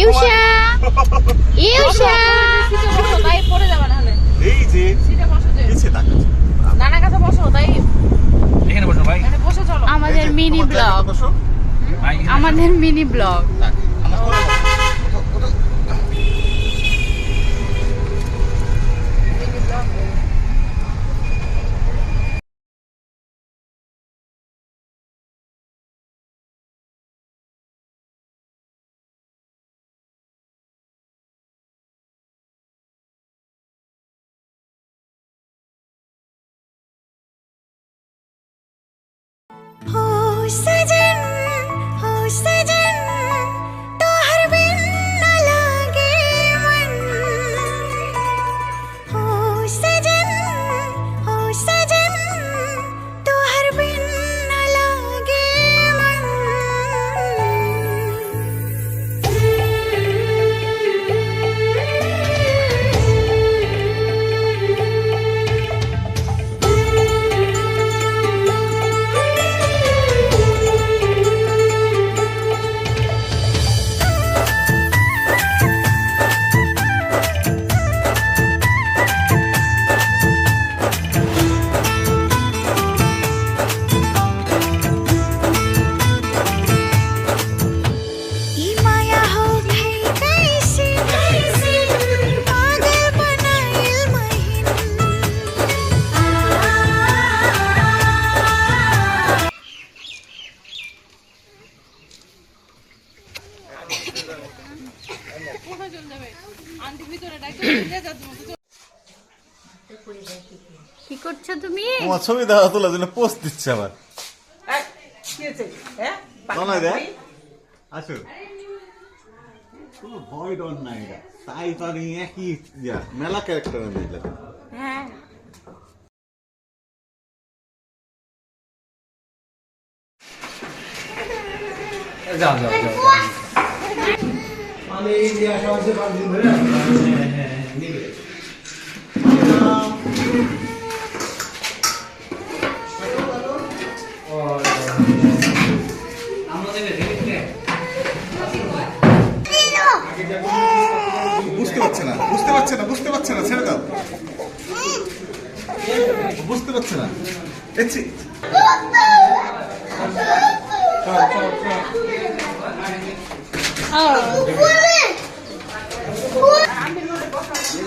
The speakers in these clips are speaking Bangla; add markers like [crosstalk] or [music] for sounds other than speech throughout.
ইউষা ইউশা! [laughs] তাই পড়ে যাবে না হলে। এই যে সিটে বসো যে। নিচে নানা কাছে বসো তাই। এখানে বসো ভাই। এখানে বসে চলো। আমাদের মিনি ব্লগ। আমাদের মিনি ব্লগ। 塞 কি করছ তুমি? তোমার ছবি দেখা তোলার জন্য পোস্ট দিচ্ছে আবার। আসো। ভয় ডর নাই এটা। তাই পারি একই মেলা ক্যারেক্টার আমি হ্যাঁ। যাও যাও যাও। বুঝতে পারছে না বুঝতে পারছে না বুঝতে পারছে না ছেড়ে দাও। বুঝতে পারছে না। এচ্ছি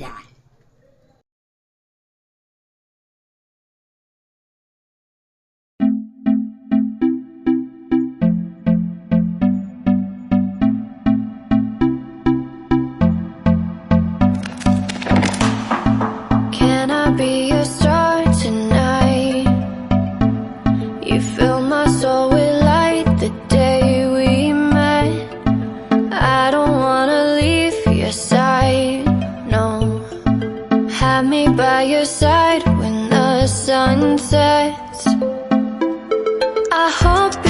yeah. Have me by your side when the sun sets. I hope